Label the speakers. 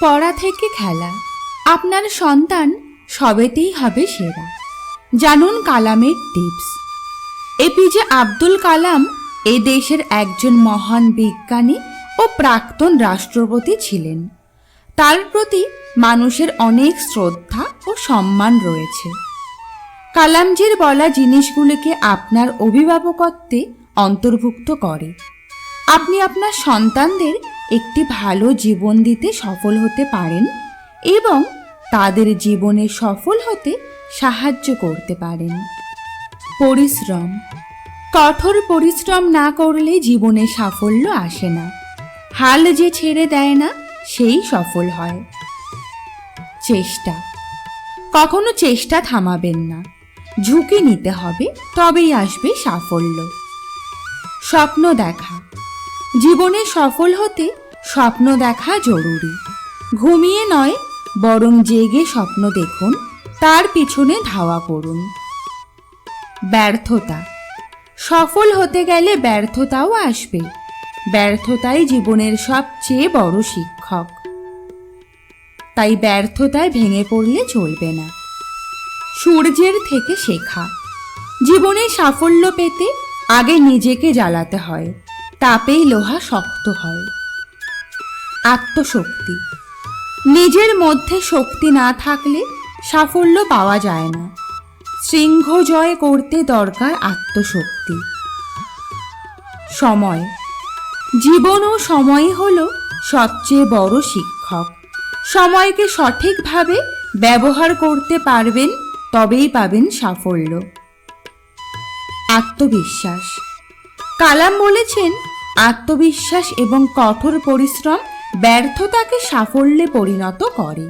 Speaker 1: পড়া থেকে খেলা। আপনার সন্তান সবেতেই হবে সেরা। জানুন কালামের টিপস। এপিজে আব্দুল কালাম এ দেশের একজন মহান বিজ্ঞানী ও প্রাক্তন রাষ্ট্রপতি ছিলেন। তার প্রতি মানুষের অনেক শ্রদ্ধা ও সম্মান রয়েছে। কালামজির বলা জিনিসগুলিকে আপনার অভিভাবকত্বে অন্তর্ভুক্ত করে। আপনি আপনার সন্তানদের একটি ভালো জীবন দিতে সফল হতে পারেন এবং তাদের জীবনে সফল হতে সাহায্য করতে পারেন। পরিশ্রম। কঠোর পরিশ্রম না করলে জীবনে সাফল্য আসে না। হাল যে ছেড়ে দেয় না, সেই সফল হয়। চেষ্টা। কখনো চেষ্টা থামাবেন না। ঝুঁকি নিতে হবে, তবেই আসবে সাফল্য। স্বপ্ন দেখা। জীবনে সফল হতে স্বপ্ন দেখা জরুরি। ঘুমিয়ে নয়, বরং জেগে স্বপ্ন দেখুন, তার পিছনে ধাওয়া করুন। ব্যর্থতা। সফল হতে গেলে ব্যর্থতাও আসবে। ব্যর্থতাই জীবনের সবচেয়ে বড় শিক্ষক। তাই ব্যর্থতায় ভেঙে পড়লে চলবে না। সূর্যের থেকে শেখা। জীবনে সাফল্য পেতে আগে নিজেকে জ্বালাতে হয়। তাপেই লোহা শক্ত হয়। আত্মশক্তি। নিজের মধ্যে শক্তি না থাকলে সাফল্য পাওয়া যায় না। শৃঙ্খ জয় করতে দরকার আত্মশক্তি। সময়। জীবন ও সময়ই হল সবচেয়ে বড় শিক্ষক। সময়কে সঠিকভাবে ব্যবহার করতে পারবেন, তবেই পাবেন সাফল্য। আত্মবিশ্বাস। কালাম বলেছেন আত্মবিশ্বাস এবং কঠোর পরিশ্রম ব্যর্থতাকে সাফল্যে পরিণত করে।